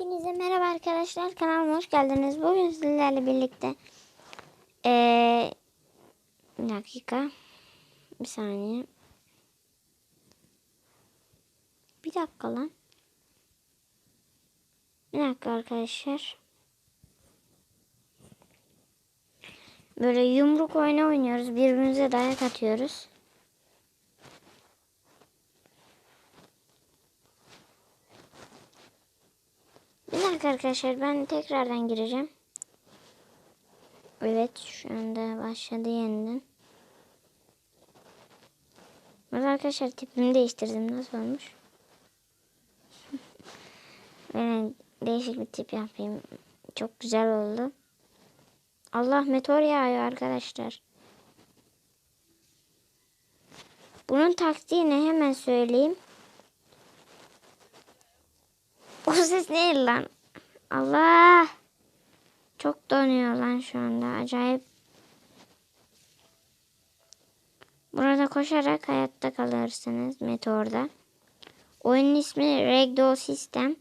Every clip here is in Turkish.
Hepinize merhaba arkadaşlar. Kanalıma hoş geldiniz. Bugün sizlerle birlikte ee, bir dakika. Bir saniye. Bir dakika lan. Bir dakika arkadaşlar. Böyle yumruk oyunu oynuyoruz. Birbirimize dayak atıyoruz. Bir dakika arkadaşlar ben tekrardan gireceğim. Evet şu anda başladı yeniden. Ben arkadaşlar tipimi değiştirdim. Nasıl olmuş? ben değişik bir tip yapayım. Çok güzel oldu. Allah meteor yağıyor arkadaşlar. Bunun taktiğini hemen söyleyeyim. O ses ne lan? Allah. Çok donuyor lan şu anda. Acayip. Burada koşarak hayatta kalırsınız meteorda. Oyunun ismi Ragdoll System.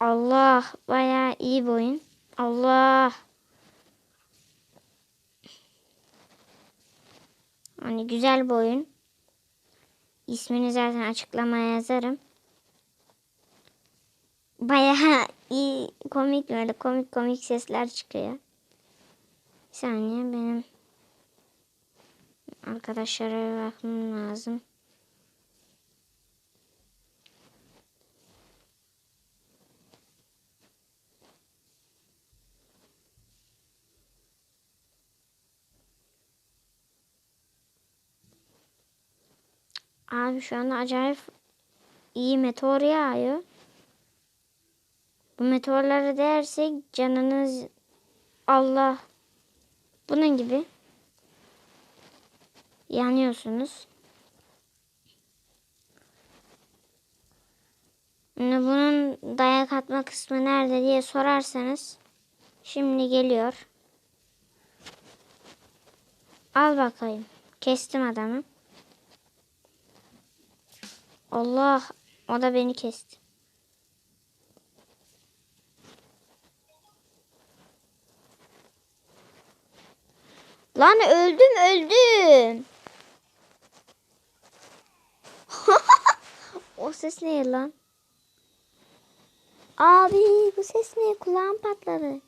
Allah. Bayağı iyi bir oyun. Allah. Hani güzel bir oyun. İsmini zaten açıklamaya yazarım. Bayağı iyi komik böyle komik komik sesler çıkıyor. Bir saniye benim arkadaşlara bakmam lazım. Abi şu anda acayip iyi meteor yağıyor. Bu meteorlara değersek canınız Allah bunun gibi yanıyorsunuz. Şimdi bunun dayak atma kısmı nerede diye sorarsanız şimdi geliyor. Al bakayım. Kestim adamı. Allah o da beni kesti. Lan öldüm öldüm. o ses ne lan? Abi bu ses ne? Kulağım patladı.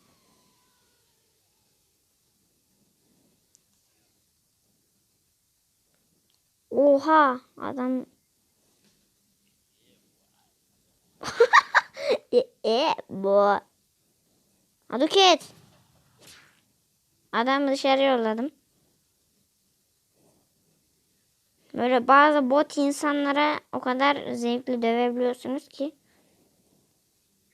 Oha adam e, e bu. Aduket. Adamı dışarı yolladım. Böyle bazı bot insanlara o kadar zevkli dövebiliyorsunuz ki.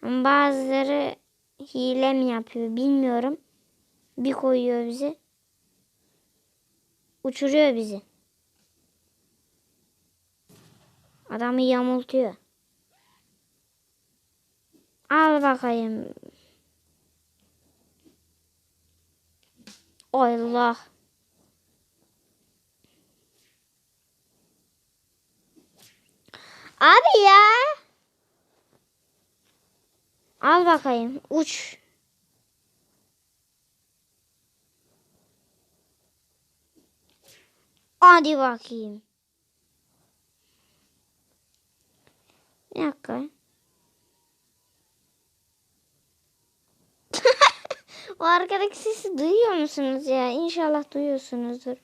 Bazıları hile mi yapıyor bilmiyorum. Bir koyuyor bizi. Uçuruyor bizi. Adamı yamultuyor. Al bakayım. Allah. Abi ya. Al bakayım. Uç. Hadi bakayım. Bir dakika. O arkadaki sesi duyuyor musunuz ya? İnşallah duyuyorsunuzdur.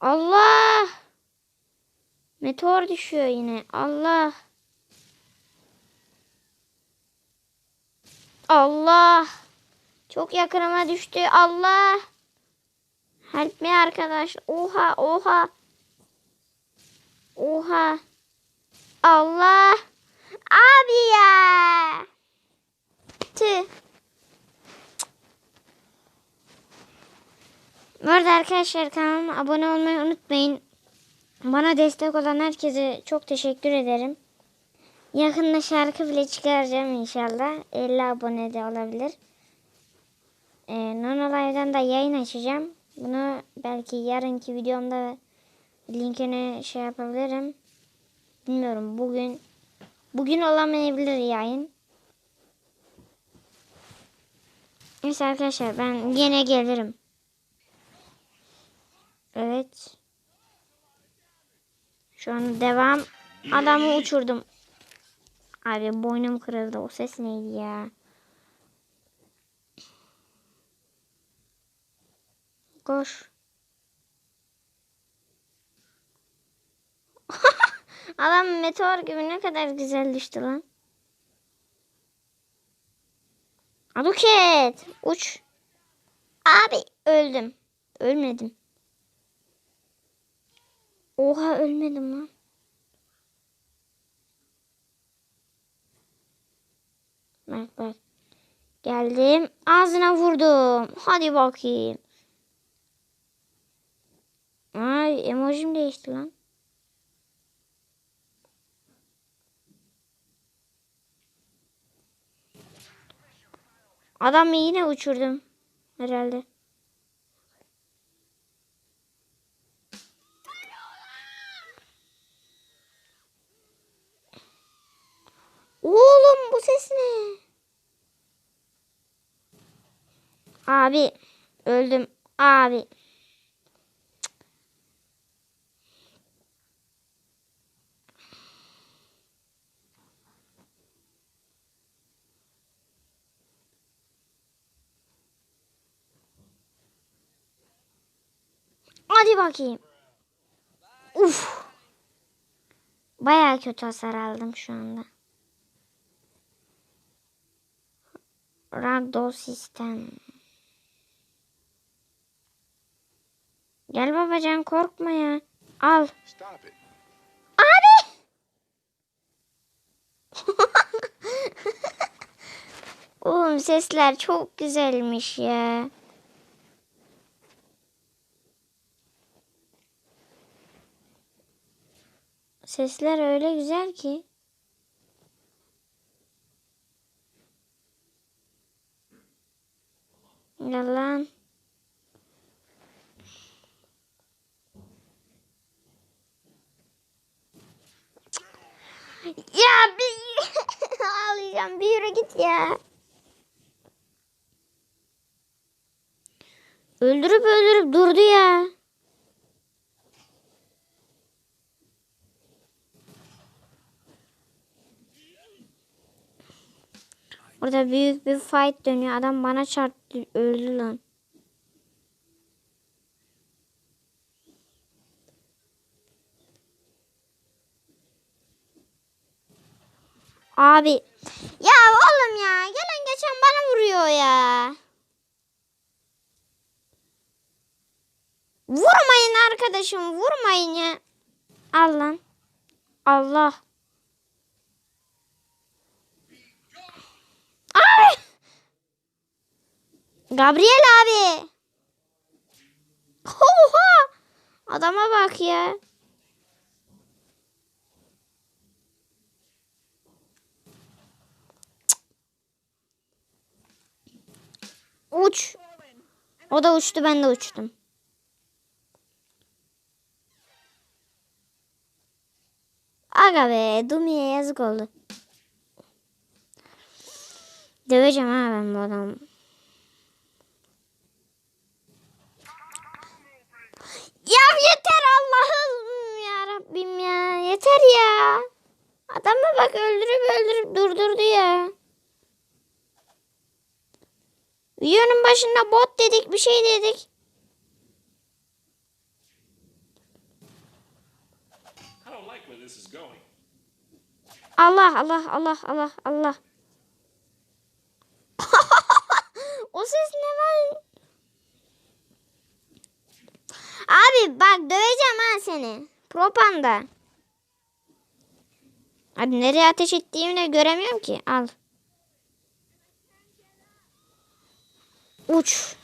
Allah! Meteor düşüyor yine. Allah! Allah! Çok yakınıma düştü. Allah! Help me arkadaş. Oha oha. Oha. Allah. Abi ya. Tüh. Bu arada arkadaşlar kanalıma abone olmayı unutmayın. Bana destek olan herkese çok teşekkür ederim. Yakında şarkı bile çıkaracağım inşallah. 50 abone de olabilir. Ee, Nono Live'dan da yayın açacağım. Bunu belki yarınki videomda linkini şey yapabilirim. Bilmiyorum bugün bugün olamayabilir yayın. Neyse arkadaşlar ben yine gelirim. Evet. Şu an devam. Adamı uçurdum. Abi boynum kırıldı. O ses neydi ya? Koş. Adam meteor gibi ne kadar güzel düştü lan. Aduket. Uç. Abi öldüm. Ölmedim. Oha ölmedim lan. Bak bak. Geldim. Ağzına vurdum. Hadi bakayım. Ay emojim değişti lan. Adamı yine uçurdum. Herhalde. Oğlum bu ses ne? Abi öldüm. Abi. Hadi bakayım. Uf. Baya kötü hasar aldım şu anda. Ragdoll sistem. Gel babacan korkma ya. Al. Abi. Oğlum sesler çok güzelmiş ya. Sesler öyle güzel ki. Yalan. Ya bir ağlayacağım. Bir yürü git ya. Öldürüp öldürüp durdu ya. Orada büyük bir fight dönüyor. Adam bana çarptı. Öldü lan. Abi. Ya oğlum ya. Gelen geçen bana vuruyor ya. Vurmayın arkadaşım. Vurmayın ya. Al lan. Allah. Ay! Gabriel abi. Oha! Adama bak ya. Uç. O da uçtu ben de uçtum. Aga be Dumi'ye yazık oldu. Döveceğim ha ben bu adamı. Ya yeter Allah'ım ya Rabbim ya. Yeter ya. Adamı bak öldürüp öldürüp durdurdu ya. Videonun başında bot dedik bir şey dedik. Allah Allah Allah Allah Allah. O ses ne var? Abi bak döveceğim ha seni. Propanda. Abi nereye ateş ettiğimi de göremiyorum ki. Al. Uç.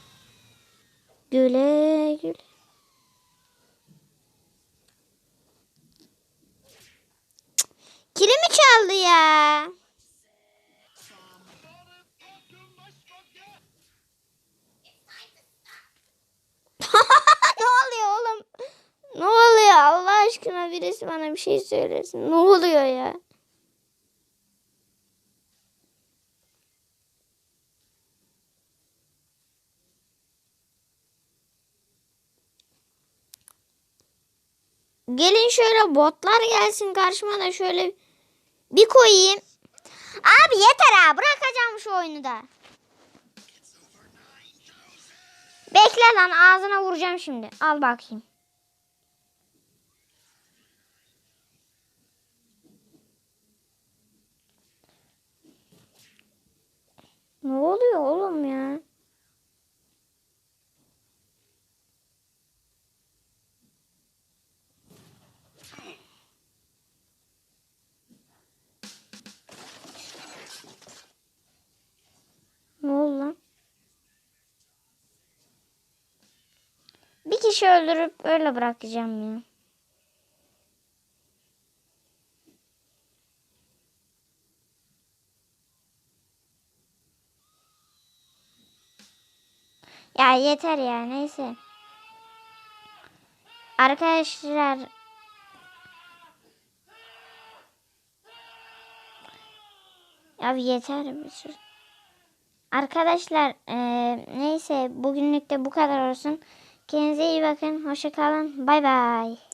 Güle güle. Kilimi çaldı ya. Aşkına birisi bana bir şey söylesin. Ne oluyor ya? Gelin şöyle botlar gelsin karşıma da şöyle bir koyayım. Abi yeter ha bırakacağım şu oyunu da. Bekle lan ağzına vuracağım şimdi. Al bakayım. Ne oluyor oğlum ya? Ne oldu lan? Bir kişi öldürüp öyle bırakacağım ya. Ya yeter ya neyse. Arkadaşlar Ya yeter bir. Arkadaşlar eee, neyse bugünlük de bu kadar olsun. Kendinize iyi bakın. Hoşça kalın. Bay bay.